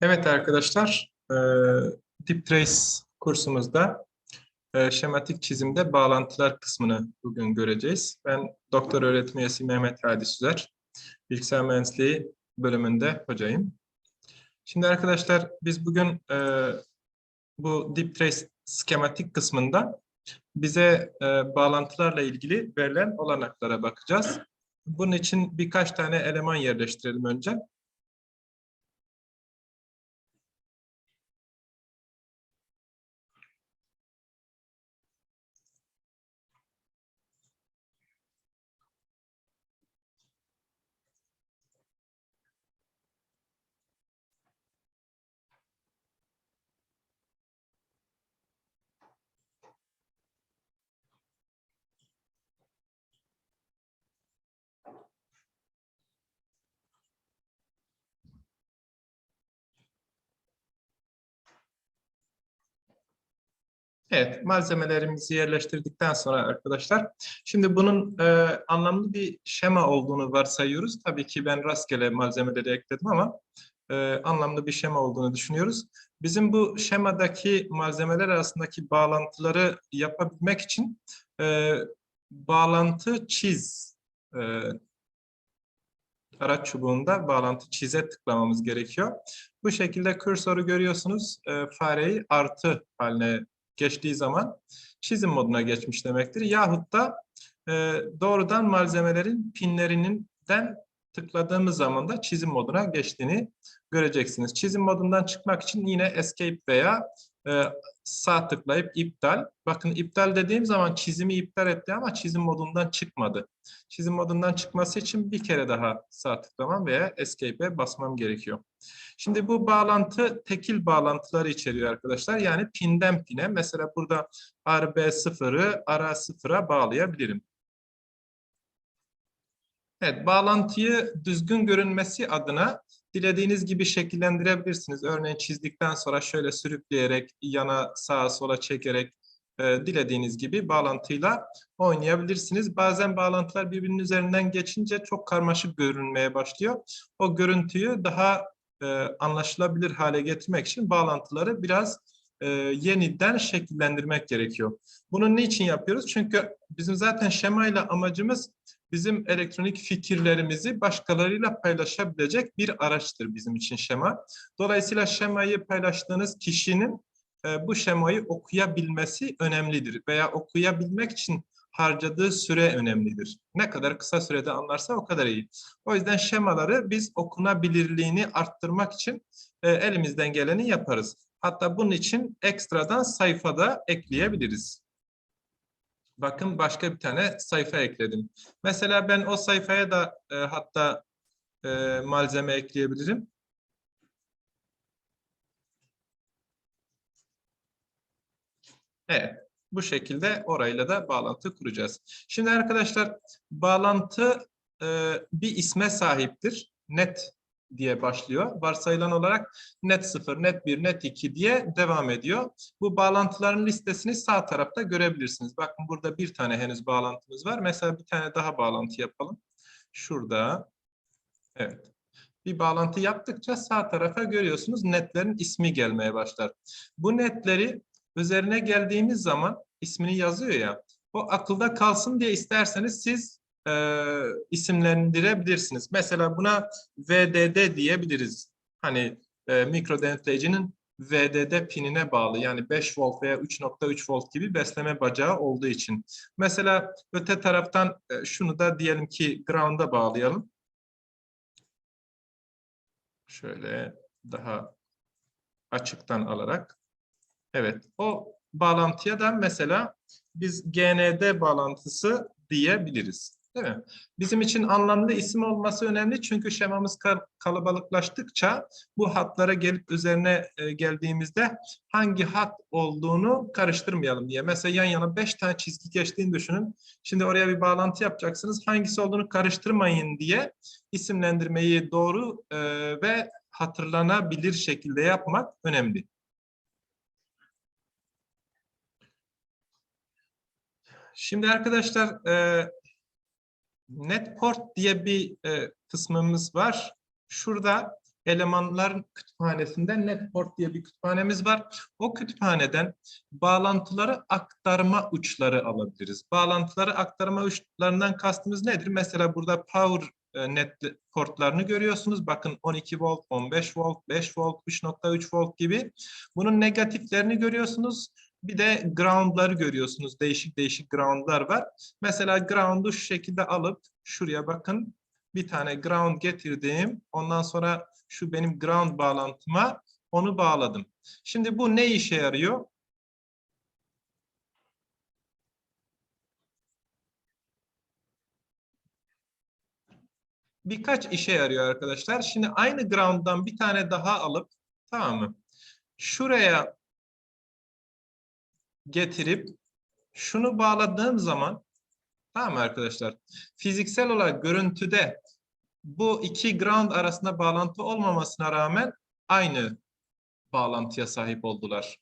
Evet arkadaşlar, e, Deep Trace kursumuzda e, şematik çizimde bağlantılar kısmını bugün göreceğiz. Ben doktor öğretim üyesi Mehmet Hadi Süzer, bilgisayar mühendisliği bölümünde hocayım. Şimdi arkadaşlar biz bugün e, bu Deep Trace skematik kısmında bize e, bağlantılarla ilgili verilen olanaklara bakacağız. Bunun için birkaç tane eleman yerleştirelim önce. Evet, malzemelerimizi yerleştirdikten sonra arkadaşlar, şimdi bunun e, anlamlı bir şema olduğunu varsayıyoruz. Tabii ki ben rastgele malzemeleri ekledim ama e, anlamlı bir şema olduğunu düşünüyoruz. Bizim bu şemadaki malzemeler arasındaki bağlantıları yapabilmek için e, bağlantı çiz e, araç çubuğunda bağlantı çize tıklamamız gerekiyor. Bu şekilde kursoru görüyorsunuz, e, fareyi artı haline geçtiği zaman çizim moduna geçmiş demektir. Yahut da e, doğrudan malzemelerin pinlerinden tıkladığımız zaman da çizim moduna geçtiğini göreceksiniz. Çizim modundan çıkmak için yine escape veya e, sağ tıklayıp iptal. Bakın iptal dediğim zaman çizimi iptal etti ama çizim modundan çıkmadı. Çizim modundan çıkması için bir kere daha sağ tıklamam veya escape'e basmam gerekiyor. Şimdi bu bağlantı tekil bağlantıları içeriyor arkadaşlar. Yani pinden pine. Mesela burada RB0'ı RA0'a bağlayabilirim. Evet, bağlantıyı düzgün görünmesi adına dilediğiniz gibi şekillendirebilirsiniz. Örneğin çizdikten sonra şöyle sürükleyerek, yana sağa sola çekerek e, dilediğiniz gibi bağlantıyla oynayabilirsiniz. Bazen bağlantılar birbirinin üzerinden geçince çok karmaşık görünmeye başlıyor. O görüntüyü daha e, anlaşılabilir hale getirmek için bağlantıları biraz e, yeniden şekillendirmek gerekiyor. Bunu niçin yapıyoruz? Çünkü bizim zaten şemayla amacımız bizim elektronik fikirlerimizi başkalarıyla paylaşabilecek bir araçtır bizim için şema. Dolayısıyla şemayı paylaştığınız kişinin e, bu şemayı okuyabilmesi önemlidir veya okuyabilmek için harcadığı süre önemlidir. Ne kadar kısa sürede anlarsa o kadar iyi. O yüzden şemaları biz okunabilirliğini arttırmak için e, elimizden geleni yaparız. Hatta bunun için ekstradan sayfada ekleyebiliriz. Bakın başka bir tane sayfa ekledim. Mesela ben o sayfaya da e, hatta e, malzeme ekleyebilirim. Evet. Bu şekilde orayla da bağlantı kuracağız. Şimdi arkadaşlar bağlantı e, bir isme sahiptir. Net diye başlıyor. Varsayılan olarak net 0, net 1, net 2 diye devam ediyor. Bu bağlantıların listesini sağ tarafta görebilirsiniz. Bakın burada bir tane henüz bağlantımız var. Mesela bir tane daha bağlantı yapalım. Şurada. Evet. Bir bağlantı yaptıkça sağ tarafa görüyorsunuz netlerin ismi gelmeye başlar. Bu netleri üzerine geldiğimiz zaman ismini yazıyor ya. O akılda kalsın diye isterseniz siz e, isimlendirebilirsiniz. Mesela buna VDD diyebiliriz. Hani e, mikro denetleyicinin VDD pinine bağlı yani 5 volt veya 3.3 volt gibi besleme bacağı olduğu için. Mesela öte taraftan e, şunu da diyelim ki ground'a bağlayalım. Şöyle daha açıktan alarak. Evet o bağlantıya da mesela biz GND bağlantısı diyebiliriz. Değil mi? Bizim için anlamlı isim olması önemli çünkü şemamız kalabalıklaştıkça bu hatlara gelip üzerine e, geldiğimizde hangi hat olduğunu karıştırmayalım diye. Mesela yan yana beş tane çizgi geçtiğini düşünün. Şimdi oraya bir bağlantı yapacaksınız. Hangisi olduğunu karıştırmayın diye isimlendirmeyi doğru e, ve hatırlanabilir şekilde yapmak önemli. Şimdi arkadaşlar e, netport diye bir e, kısmımız var. Şurada elemanlar kütüphanesinde Netport diye bir kütüphanemiz var. O kütüphaneden bağlantıları aktarma uçları alabiliriz. Bağlantıları aktarma uçlarından kastımız nedir? Mesela burada power e, net portlarını görüyorsunuz. Bakın 12 volt, 15 volt, 5 volt, 3.3 volt gibi. Bunun negatiflerini görüyorsunuz. Bir de ground'ları görüyorsunuz. Değişik değişik ground'lar var. Mesela ground'u şu şekilde alıp şuraya bakın. Bir tane ground getirdim. Ondan sonra şu benim ground bağlantıma onu bağladım. Şimdi bu ne işe yarıyor? Birkaç işe yarıyor arkadaşlar. Şimdi aynı ground'dan bir tane daha alıp tamam mı? Şuraya getirip şunu bağladığım zaman tamam mı arkadaşlar? Fiziksel olarak görüntüde bu iki ground arasında bağlantı olmamasına rağmen aynı bağlantıya sahip oldular.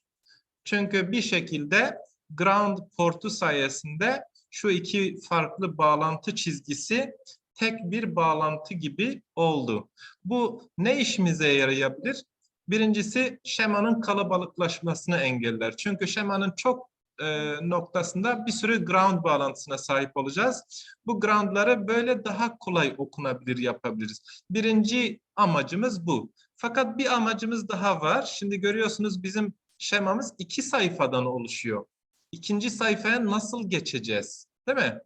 Çünkü bir şekilde ground portu sayesinde şu iki farklı bağlantı çizgisi tek bir bağlantı gibi oldu. Bu ne işimize yarayabilir? Birincisi şemanın kalabalıklaşmasını engeller. Çünkü şemanın çok e, noktasında bir sürü ground bağlantısına sahip olacağız. Bu groundları böyle daha kolay okunabilir yapabiliriz. Birinci amacımız bu. Fakat bir amacımız daha var. Şimdi görüyorsunuz bizim şemamız iki sayfadan oluşuyor. İkinci sayfaya nasıl geçeceğiz? Değil mi?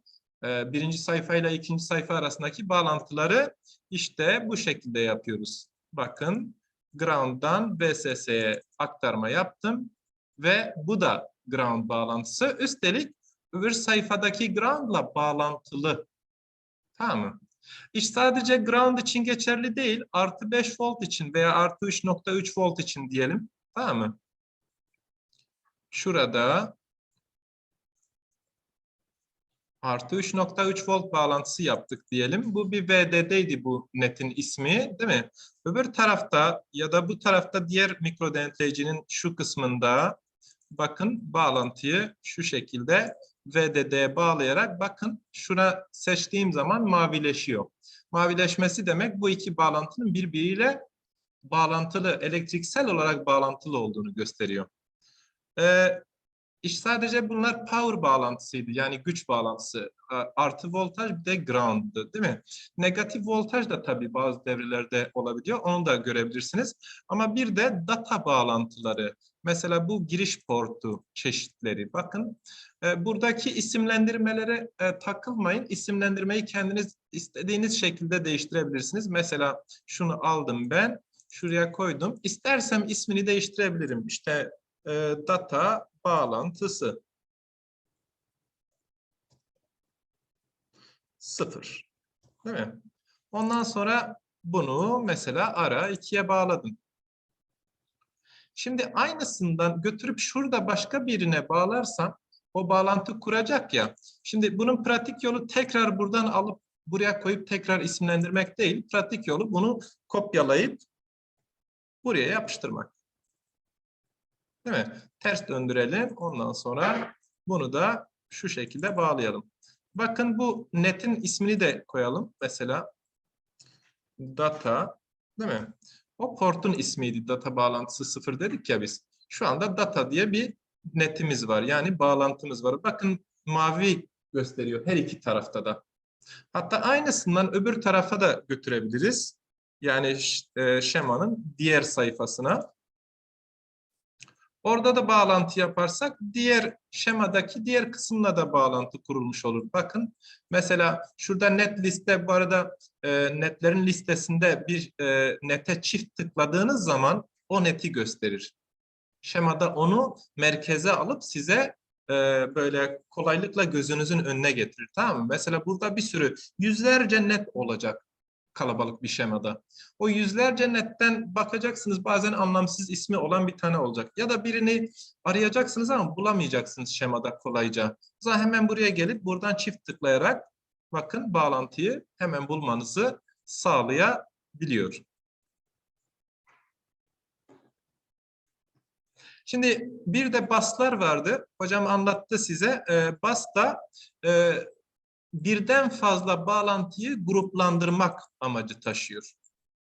Ee, birinci sayfayla ikinci sayfa arasındaki bağlantıları işte bu şekilde yapıyoruz. Bakın ground'dan VSS'ye aktarma yaptım ve bu da ground bağlantısı. Üstelik öbür sayfadaki ground'la bağlantılı. Tamam mı? İş sadece ground için geçerli değil. Artı 5 volt için veya artı 3.3 volt için diyelim. Tamam mı? Şurada artı 3.3 volt bağlantısı yaptık diyelim. Bu bir VDD'ydi bu netin ismi değil mi? Öbür tarafta ya da bu tarafta diğer mikro denetleyicinin şu kısmında bakın bağlantıyı şu şekilde VDD'ye bağlayarak bakın şuna seçtiğim zaman mavileşiyor. Mavileşmesi demek bu iki bağlantının birbiriyle bağlantılı, elektriksel olarak bağlantılı olduğunu gösteriyor. Ee, İş sadece bunlar power bağlantısıydı. Yani güç bağlantısı. Artı voltaj bir de ground'dı değil mi? Negatif voltaj da tabii bazı devrelerde olabiliyor. Onu da görebilirsiniz. Ama bir de data bağlantıları. Mesela bu giriş portu çeşitleri. Bakın e, buradaki isimlendirmelere e, takılmayın. İsimlendirmeyi kendiniz istediğiniz şekilde değiştirebilirsiniz. Mesela şunu aldım ben. Şuraya koydum. İstersem ismini değiştirebilirim. İşte e, data bağlantısı. Sıfır. Değil mi? Ondan sonra bunu mesela ara ikiye bağladım. Şimdi aynısından götürüp şurada başka birine bağlarsam o bağlantı kuracak ya. Şimdi bunun pratik yolu tekrar buradan alıp buraya koyup tekrar isimlendirmek değil. Pratik yolu bunu kopyalayıp buraya yapıştırmak. Değil mi? Ters döndürelim. Ondan sonra bunu da şu şekilde bağlayalım. Bakın bu netin ismini de koyalım. Mesela data değil mi? O portun ismiydi. Data bağlantısı sıfır dedik ya biz. Şu anda data diye bir netimiz var. Yani bağlantımız var. Bakın mavi gösteriyor her iki tarafta da. Hatta aynısından öbür tarafa da götürebiliriz. Yani e, şemanın diğer sayfasına. Orada da bağlantı yaparsak diğer şemadaki diğer kısımla da bağlantı kurulmuş olur. Bakın mesela şurada net liste bu arada e, netlerin listesinde bir e, nete çift tıkladığınız zaman o neti gösterir. Şemada onu merkeze alıp size e, böyle kolaylıkla gözünüzün önüne getirir. Tamam mı? Mesela burada bir sürü yüzlerce net olacak kalabalık bir şemada. O yüzlerce netten bakacaksınız bazen anlamsız ismi olan bir tane olacak. Ya da birini arayacaksınız ama bulamayacaksınız şemada kolayca. O zaman hemen buraya gelip buradan çift tıklayarak bakın bağlantıyı hemen bulmanızı sağlayabiliyor. Şimdi bir de baslar vardı. Hocam anlattı size. E, bas da e, birden fazla bağlantıyı gruplandırmak amacı taşıyor.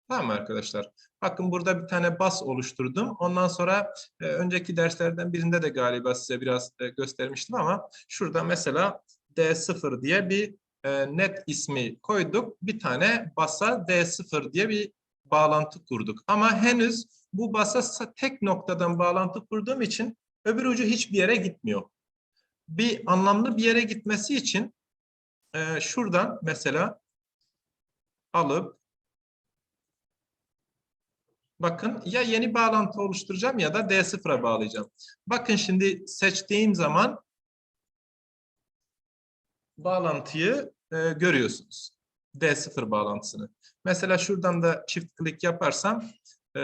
Tamam mı arkadaşlar? Bakın burada bir tane bas oluşturdum. Ondan sonra e, önceki derslerden birinde de galiba size biraz e, göstermiştim ama şurada mesela D0 diye bir e, net ismi koyduk. Bir tane basa D0 diye bir bağlantı kurduk. Ama henüz bu basa sa- tek noktadan bağlantı kurduğum için öbür ucu hiçbir yere gitmiyor. Bir anlamlı bir yere gitmesi için e, şuradan mesela alıp bakın ya yeni bağlantı oluşturacağım ya da D0'a bağlayacağım. Bakın şimdi seçtiğim zaman bağlantıyı e, görüyorsunuz. D0 bağlantısını. Mesela şuradan da çift klik yaparsam e,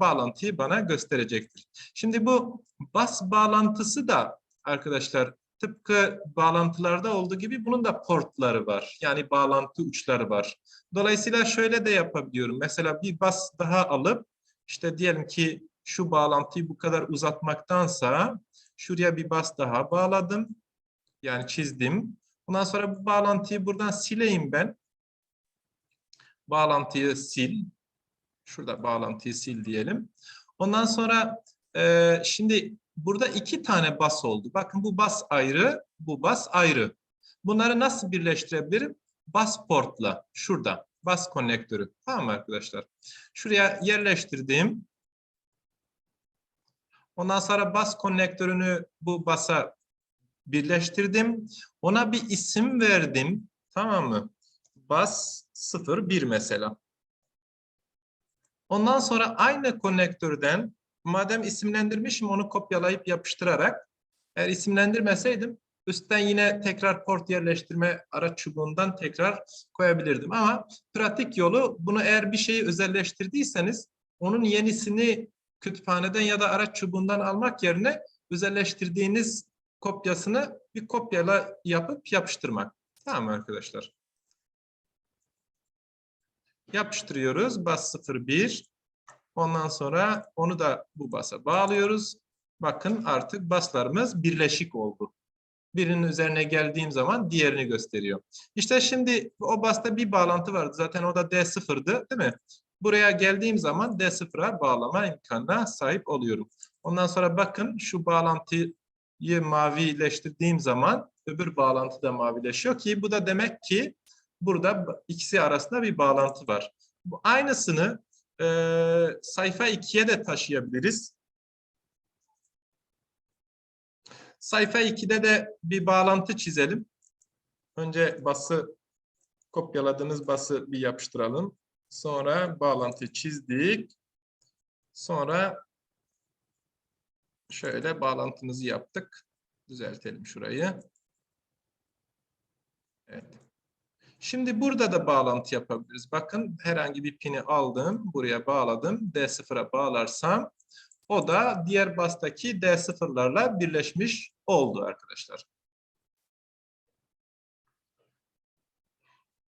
bağlantıyı bana gösterecektir. Şimdi bu bas bağlantısı da arkadaşlar tıpkı bağlantılarda olduğu gibi bunun da portları var. Yani bağlantı uçları var. Dolayısıyla şöyle de yapabiliyorum. Mesela bir bas daha alıp işte diyelim ki şu bağlantıyı bu kadar uzatmaktansa şuraya bir bas daha bağladım. Yani çizdim. Ondan sonra bu bağlantıyı buradan sileyim ben. Bağlantıyı sil. Şurada bağlantıyı sil diyelim. Ondan sonra e, şimdi burada iki tane bas oldu. Bakın bu bas ayrı, bu bas ayrı. Bunları nasıl birleştirebilirim? Bas portla. Şurada. Bas konnektörü. Tamam mı arkadaşlar? Şuraya yerleştirdim. Ondan sonra bas konnektörünü bu basa birleştirdim. Ona bir isim verdim. Tamam mı? Bas 01 mesela. Ondan sonra aynı konnektörden madem isimlendirmişim onu kopyalayıp yapıştırarak eğer isimlendirmeseydim üstten yine tekrar port yerleştirme araç çubuğundan tekrar koyabilirdim. Ama pratik yolu bunu eğer bir şeyi özelleştirdiyseniz onun yenisini kütüphaneden ya da araç çubuğundan almak yerine özelleştirdiğiniz kopyasını bir kopyala yapıp yapıştırmak. Tamam arkadaşlar? Yapıştırıyoruz. Bas 01. Ondan sonra onu da bu basa bağlıyoruz. Bakın artık baslarımız birleşik oldu. Birinin üzerine geldiğim zaman diğerini gösteriyor. İşte şimdi o basta bir bağlantı vardı. Zaten o da D0'dı değil mi? Buraya geldiğim zaman D0'a bağlama imkanına sahip oluyorum. Ondan sonra bakın şu bağlantıyı mavileştirdiğim zaman öbür bağlantı da mavileşiyor ki bu da demek ki burada ikisi arasında bir bağlantı var. Aynısını e, sayfa 2'ye de taşıyabiliriz. Sayfa 2'de de bir bağlantı çizelim. Önce bası kopyaladığınız bası bir yapıştıralım. Sonra bağlantı çizdik. Sonra şöyle bağlantımızı yaptık. Düzeltelim şurayı. Evet. Şimdi burada da bağlantı yapabiliriz. Bakın herhangi bir pini aldım. Buraya bağladım. D0'a bağlarsam o da diğer bastaki D0'larla birleşmiş oldu arkadaşlar.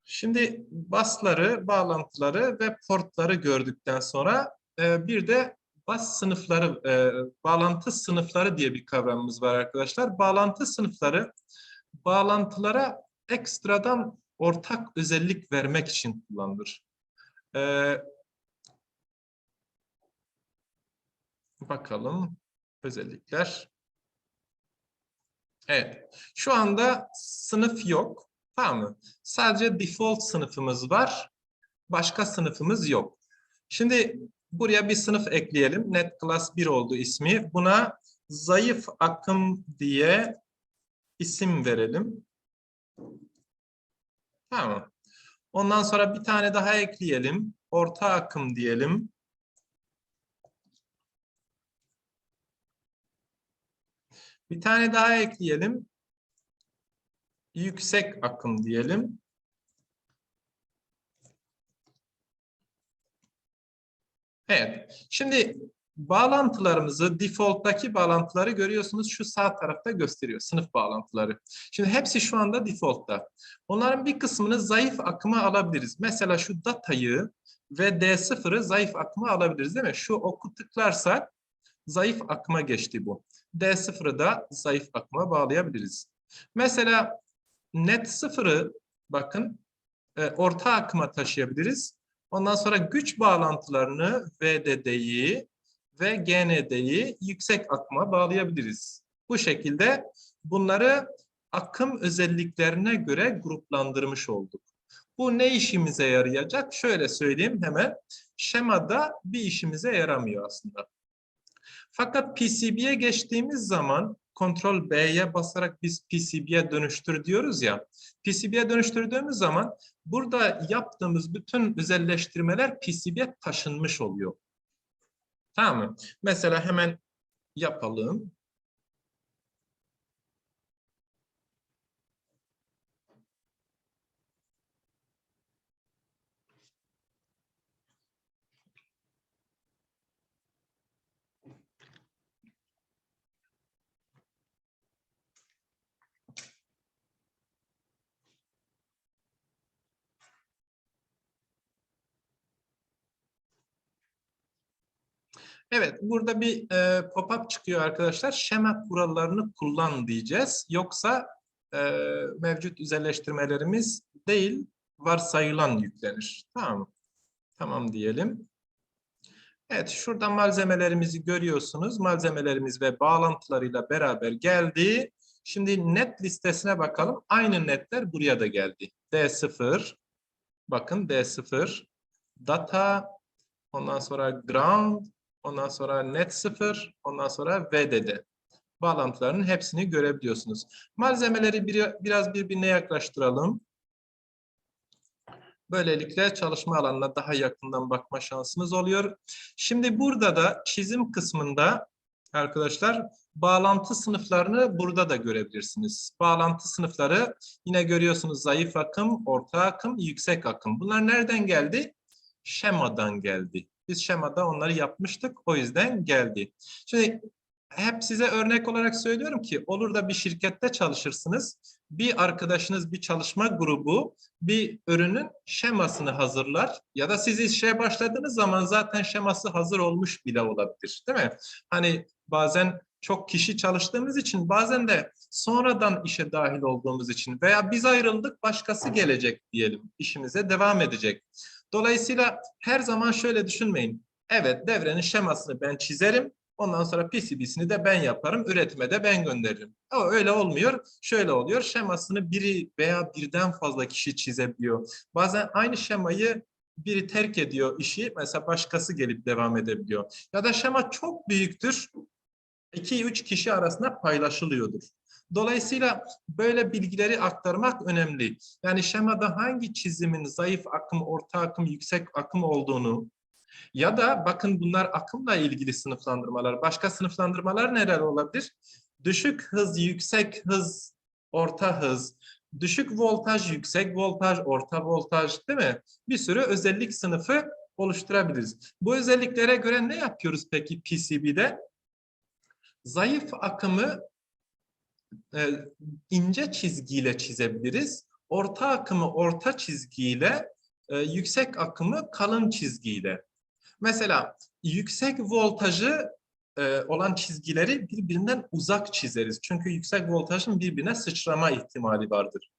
Şimdi basları, bağlantıları ve portları gördükten sonra e, bir de bas sınıfları, e, bağlantı sınıfları diye bir kavramımız var arkadaşlar. Bağlantı sınıfları bağlantılara ekstradan ortak özellik vermek için kullanılır. E, bakalım özellikler. Evet, şu anda sınıf yok. Tamam mı? Sadece default sınıfımız var. Başka sınıfımız yok. Şimdi buraya bir sınıf ekleyelim. Net class 1 oldu ismi. Buna zayıf akım diye isim verelim. Tamam. Ondan sonra bir tane daha ekleyelim. Orta akım diyelim. Bir tane daha ekleyelim. Yüksek akım diyelim. Evet. Şimdi bağlantılarımızı, default'taki bağlantıları görüyorsunuz. Şu sağ tarafta gösteriyor. Sınıf bağlantıları. Şimdi hepsi şu anda default'ta. Onların bir kısmını zayıf akıma alabiliriz. Mesela şu datayı ve D0'ı zayıf akıma alabiliriz değil mi? Şu oku tıklarsak zayıf akıma geçti bu. D0'ı da zayıf akıma bağlayabiliriz. Mesela net sıfırı bakın e, orta akıma taşıyabiliriz. Ondan sonra güç bağlantılarını VDD'yi ve GND'yi yüksek akıma bağlayabiliriz. Bu şekilde bunları akım özelliklerine göre gruplandırmış olduk. Bu ne işimize yarayacak? Şöyle söyleyeyim hemen. Şemada bir işimize yaramıyor aslında. Fakat PCB'ye geçtiğimiz zaman Ctrl B'ye basarak biz PCB'ye dönüştür diyoruz ya. PCB'ye dönüştürdüğümüz zaman burada yaptığımız bütün özelleştirmeler PCB'ye taşınmış oluyor. Tamam mı? Mesela hemen yapalım. Evet, burada bir e, pop-up çıkıyor arkadaşlar. Şema kurallarını kullan diyeceğiz. Yoksa e, mevcut özelleştirmelerimiz değil, varsayılan yüklenir. Tamam? Tamam diyelim. Evet, şurada malzemelerimizi görüyorsunuz. Malzemelerimiz ve bağlantılarıyla beraber geldi. Şimdi net listesine bakalım. Aynı netler buraya da geldi. D0, bakın D0, data, ondan sonra ground, Ondan sonra net 0, ondan sonra VDD. Bağlantılarının hepsini görebiliyorsunuz. Malzemeleri bir, biraz birbirine yaklaştıralım. Böylelikle çalışma alanına daha yakından bakma şansınız oluyor. Şimdi burada da çizim kısmında arkadaşlar bağlantı sınıflarını burada da görebilirsiniz. Bağlantı sınıfları yine görüyorsunuz zayıf akım, orta akım, yüksek akım. Bunlar nereden geldi? Şemadan geldi. Biz şemada onları yapmıştık. O yüzden geldi. Şimdi hep size örnek olarak söylüyorum ki olur da bir şirkette çalışırsınız. Bir arkadaşınız bir çalışma grubu bir ürünün şemasını hazırlar ya da siz işe başladığınız zaman zaten şeması hazır olmuş bile olabilir değil mi? Hani bazen çok kişi çalıştığımız için bazen de sonradan işe dahil olduğumuz için veya biz ayrıldık başkası gelecek diyelim işimize devam edecek. Dolayısıyla her zaman şöyle düşünmeyin. Evet devrenin şemasını ben çizerim. Ondan sonra PCB'sini de ben yaparım. Üretime de ben gönderirim. Ama öyle olmuyor. Şöyle oluyor. Şemasını biri veya birden fazla kişi çizebiliyor. Bazen aynı şemayı biri terk ediyor işi. Mesela başkası gelip devam edebiliyor. Ya da şema çok büyüktür. 2-3 kişi arasında paylaşılıyordur. Dolayısıyla böyle bilgileri aktarmak önemli. Yani şemada hangi çizimin zayıf akım, orta akım, yüksek akım olduğunu ya da bakın bunlar akımla ilgili sınıflandırmalar. Başka sınıflandırmalar neler olabilir? Düşük hız, yüksek hız, orta hız, düşük voltaj, yüksek voltaj, orta voltaj değil mi? Bir sürü özellik sınıfı oluşturabiliriz. Bu özelliklere göre ne yapıyoruz peki PCB'de? Zayıf akımı e, ince çizgiyle çizebiliriz. Orta akımı orta çizgiyle, e, yüksek akımı kalın çizgiyle. Mesela yüksek voltajı e, olan çizgileri birbirinden uzak çizeriz. Çünkü yüksek voltajın birbirine sıçrama ihtimali vardır.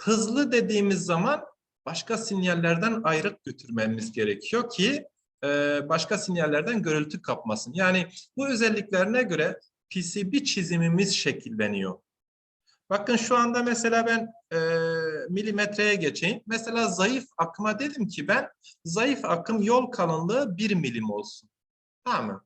Hızlı dediğimiz zaman başka sinyallerden ayrık götürmemiz gerekiyor ki e, başka sinyallerden görüntü kapmasın. Yani bu özelliklerine göre PCB çizimimiz şekilleniyor. Bakın şu anda mesela ben e, milimetreye geçeyim. Mesela zayıf akıma dedim ki ben zayıf akım yol kalınlığı 1 milim olsun. Tamam mı?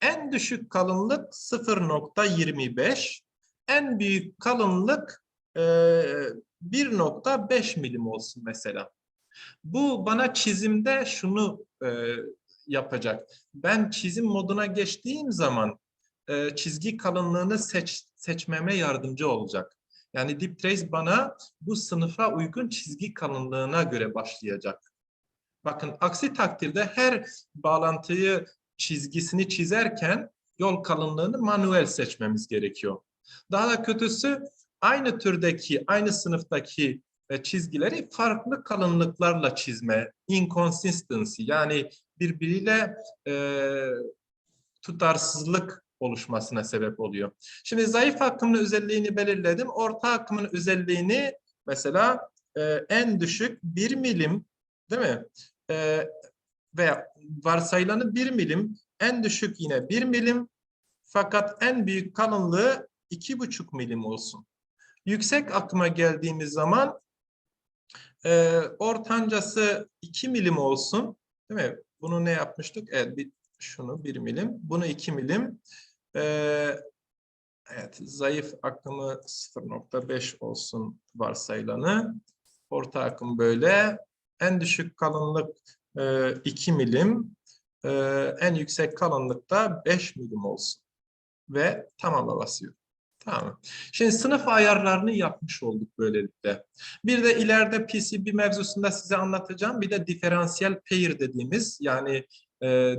En düşük kalınlık 0.25. En büyük kalınlık e, 1.5 milim olsun mesela. Bu bana çizimde şunu e, yapacak. Ben çizim moduna geçtiğim zaman e, çizgi kalınlığını seç, seçmeme yardımcı olacak. Yani dip trace bana bu sınıfa uygun çizgi kalınlığına göre başlayacak. Bakın aksi takdirde her bağlantıyı çizgisini çizerken yol kalınlığını manuel seçmemiz gerekiyor. Daha da kötüsü aynı türdeki, aynı sınıftaki e, çizgileri farklı kalınlıklarla çizme, inconsistency yani birbiriyle e, tutarsızlık oluşmasına sebep oluyor. Şimdi zayıf akımın özelliğini belirledim. Orta akımın özelliğini mesela e, en düşük 1 milim değil mi? e, veya varsayılanı 1 milim, en düşük yine 1 milim fakat en büyük kalınlığı 2,5 milim olsun. Yüksek akıma geldiğimiz zaman e, ortancası 2 milim olsun. Değil mi? Bunu ne yapmıştık? Evet, bir, şunu 1 milim, bunu 2 milim. Evet, zayıf akımı 0.5 olsun varsayılanı. Orta akım böyle. En düşük kalınlık e, 2 milim. E, en yüksek kalınlık da 5 milim olsun. Ve tamama basıyor. Tamam. Şimdi sınıf ayarlarını yapmış olduk böylelikle. Bir de ileride PCB mevzusunda size anlatacağım. Bir de diferansiyel pair dediğimiz yani e,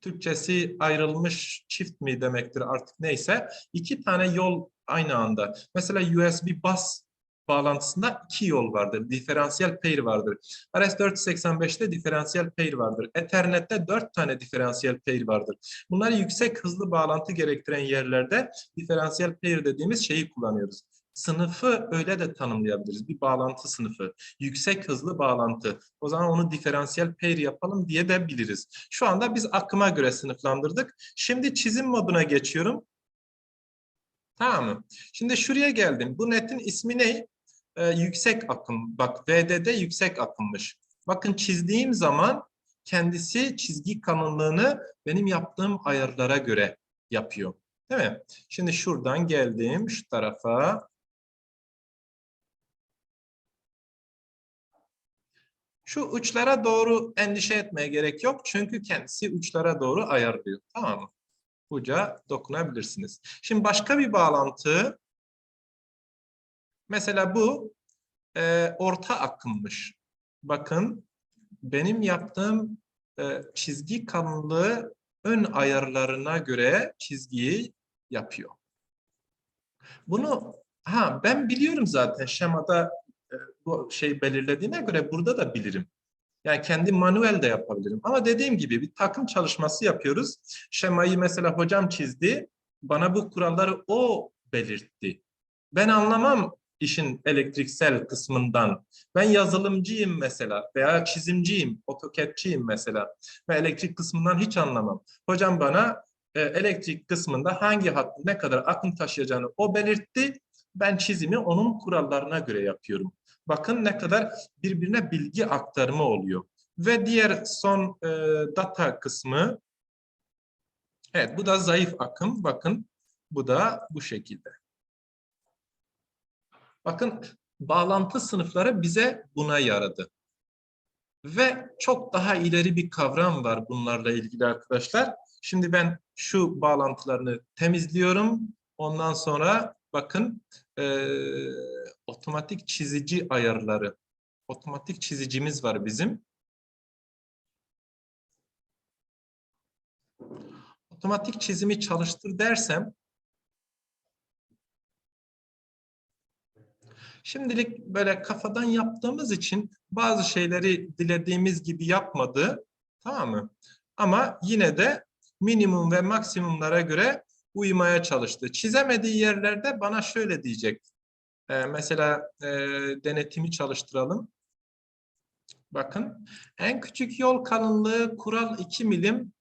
Türkçesi ayrılmış çift mi demektir artık neyse. iki tane yol aynı anda. Mesela USB bus bağlantısında iki yol vardır. Diferansiyel pair vardır. RS-485'te diferansiyel pair vardır. Ethernet'te dört tane diferansiyel pair vardır. Bunları yüksek hızlı bağlantı gerektiren yerlerde diferansiyel pair dediğimiz şeyi kullanıyoruz. Sınıfı öyle de tanımlayabiliriz. Bir bağlantı sınıfı. Yüksek hızlı bağlantı. O zaman onu diferansiyel pair yapalım diye de biliriz. Şu anda biz akıma göre sınıflandırdık. Şimdi çizim moduna geçiyorum. Tamam mı? Şimdi şuraya geldim. Bu netin ismi ne? Ee, yüksek akım. Bak VDD yüksek akımmış. Bakın çizdiğim zaman kendisi çizgi kalınlığını benim yaptığım ayarlara göre yapıyor. Değil mi? Şimdi şuradan geldim şu tarafa. Şu uçlara doğru endişe etmeye gerek yok. Çünkü kendisi uçlara doğru ayarlıyor. Tamam mı? Uca dokunabilirsiniz. Şimdi başka bir bağlantı. Mesela bu e, orta akımmış. Bakın benim yaptığım e, çizgi kalınlığı ön ayarlarına göre çizgiyi yapıyor. Bunu ha ben biliyorum zaten şemada bu şey belirlediğine göre burada da bilirim. Yani kendi manuel de yapabilirim. Ama dediğim gibi bir takım çalışması yapıyoruz. Şemayı mesela hocam çizdi. Bana bu kuralları o belirtti. Ben anlamam işin elektriksel kısmından. Ben yazılımcıyım mesela veya çizimciyim, AutoCAD'ciyim mesela ve elektrik kısmından hiç anlamam. Hocam bana e, elektrik kısmında hangi hattın ne kadar akım taşıyacağını o belirtti. Ben çizimi onun kurallarına göre yapıyorum. Bakın ne kadar birbirine bilgi aktarımı oluyor. Ve diğer son e, data kısmı, evet bu da zayıf akım. Bakın bu da bu şekilde. Bakın bağlantı sınıfları bize buna yaradı. Ve çok daha ileri bir kavram var bunlarla ilgili arkadaşlar. Şimdi ben şu bağlantılarını temizliyorum. Ondan sonra bakın e, otomatik çizici ayarları. Otomatik çizicimiz var bizim. Otomatik çizimi çalıştır dersem Şimdilik böyle kafadan yaptığımız için bazı şeyleri dilediğimiz gibi yapmadı. Tamam mı? Ama yine de minimum ve maksimumlara göre uymaya çalıştı. Çizemediği yerlerde bana şöyle diyecek. Ee, mesela e, denetimi çalıştıralım. Bakın en küçük yol kalınlığı kural 2 milim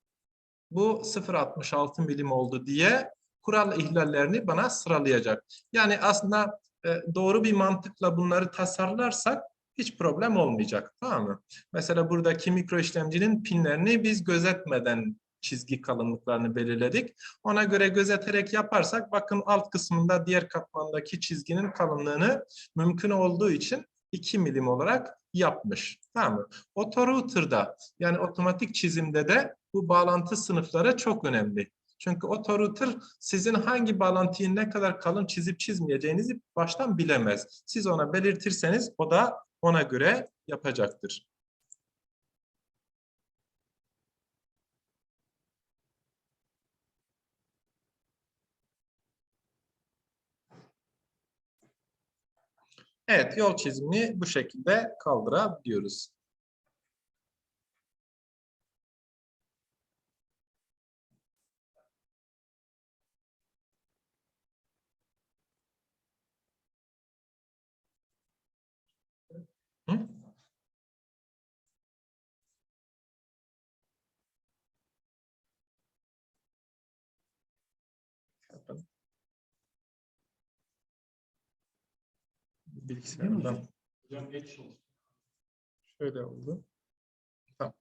bu 0.66 milim oldu diye kural ihlallerini bana sıralayacak. Yani aslında e, doğru bir mantıkla bunları tasarlarsak hiç problem olmayacak. Tamam mı? Mesela buradaki mikro işlemcinin pinlerini biz gözetmeden çizgi kalınlıklarını belirledik. Ona göre gözeterek yaparsak bakın alt kısmında diğer katmandaki çizginin kalınlığını mümkün olduğu için 2 milim olarak yapmış. Tamam mı? Otorouter'da yani otomatik çizimde de bu bağlantı sınıfları çok önemli. Çünkü otorouter sizin hangi bağlantıyı ne kadar kalın çizip çizmeyeceğinizi baştan bilemez. Siz ona belirtirseniz o da ona göre yapacaktır. Evet, yol çizimini bu şekilde kaldırabiliyoruz. Bilgisayardan. Şöyle oldu. Tamam.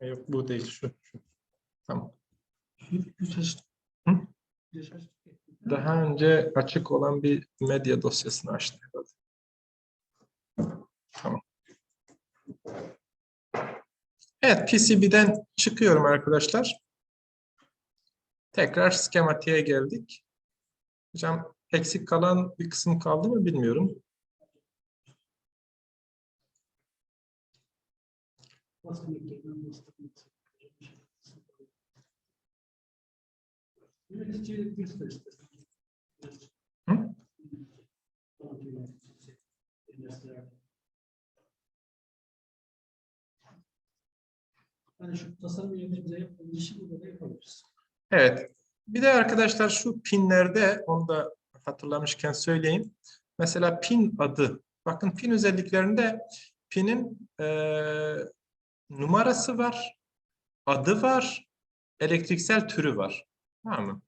E, Yok bu değil şu. şu. Tamam. Hı? Daha önce açık olan bir medya dosyasını açtı. herhalde. Tamam. Evet, PCB'den çıkıyorum arkadaşlar. Tekrar skematiğe geldik. Hocam eksik kalan bir kısım kaldı mı bilmiyorum. Hı? Hani şu tasarım bize yapılan işi burada da yapabiliriz. Evet. Bir de arkadaşlar şu pinlerde onu da hatırlamışken söyleyeyim. Mesela pin adı. Bakın pin özelliklerinde pinin eee, numarası var, adı var, elektriksel türü var. Tamam mı?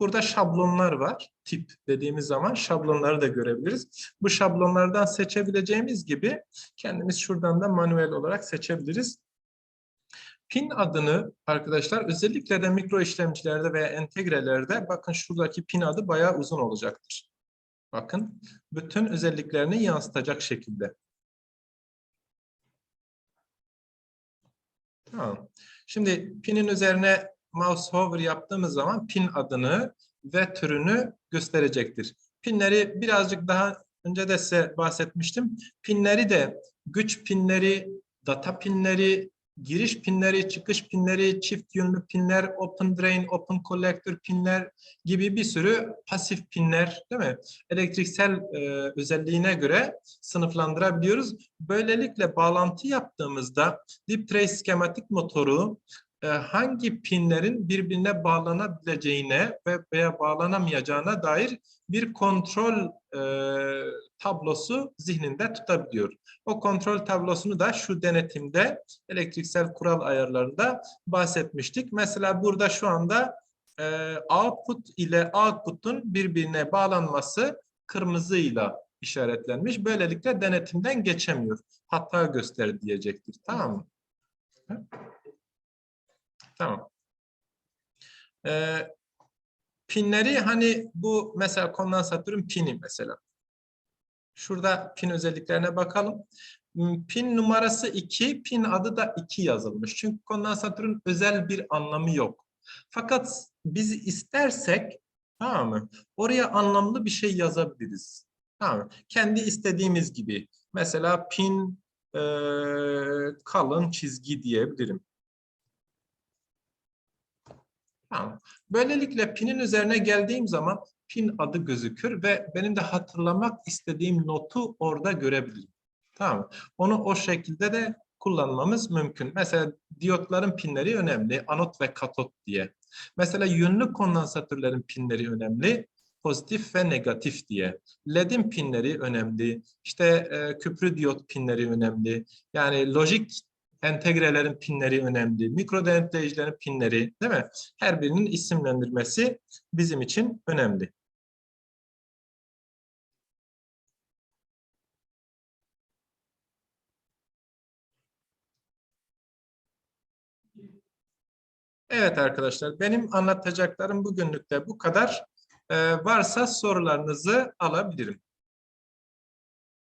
Burada şablonlar var. Tip dediğimiz zaman şablonları da görebiliriz. Bu şablonlardan seçebileceğimiz gibi kendimiz şuradan da manuel olarak seçebiliriz. Pin adını arkadaşlar özellikle de mikro işlemcilerde veya entegrelerde bakın şuradaki pin adı bayağı uzun olacaktır. Bakın bütün özelliklerini yansıtacak şekilde. Tamam. Şimdi pinin üzerine mouse hover yaptığımız zaman pin adını ve türünü gösterecektir. Pinleri birazcık daha önce de size bahsetmiştim. Pinleri de güç pinleri, data pinleri, giriş pinleri, çıkış pinleri, çift yönlü pinler, open drain, open collector pinler gibi bir sürü pasif pinler değil mi? Elektriksel e, özelliğine göre sınıflandırabiliyoruz. Böylelikle bağlantı yaptığımızda Deep Trace skematik motoru hangi pinlerin birbirine bağlanabileceğine ve veya bağlanamayacağına dair bir kontrol e, tablosu zihninde tutabiliyor. O kontrol tablosunu da şu denetimde elektriksel kural ayarlarında bahsetmiştik. Mesela burada şu anda e, output ile output'un birbirine bağlanması kırmızıyla işaretlenmiş. Böylelikle denetimden geçemiyor. Hata göster diyecektir. Tamam mı? Tamam. Ee, pinleri hani bu mesela kondansatörün pini mesela. Şurada pin özelliklerine bakalım. Hmm, Pin numarası 2, pin adı da 2 yazılmış. Çünkü kondansatörün özel bir anlamı yok. Fakat biz istersek tamam mı? Oraya anlamlı bir şey yazabiliriz. Tamam mı? Kendi istediğimiz gibi. Mesela pin e, kalın çizgi diyebilirim. Tamam. Böylelikle pinin üzerine geldiğim zaman pin adı gözükür ve benim de hatırlamak istediğim notu orada görebilirim. Tamam? Onu o şekilde de kullanmamız mümkün. Mesela diyotların pinleri önemli. Anot ve katot diye. Mesela yönlü kondansatörlerin pinleri önemli. Pozitif ve negatif diye. LED'in pinleri önemli. İşte e, küprü diyot pinleri önemli. Yani lojik entegrelerin pinleri önemli. Mikro denetleyicilerin pinleri değil mi? Her birinin isimlendirmesi bizim için önemli. Evet arkadaşlar benim anlatacaklarım bugünlük de bu kadar. Ee, varsa sorularınızı alabilirim.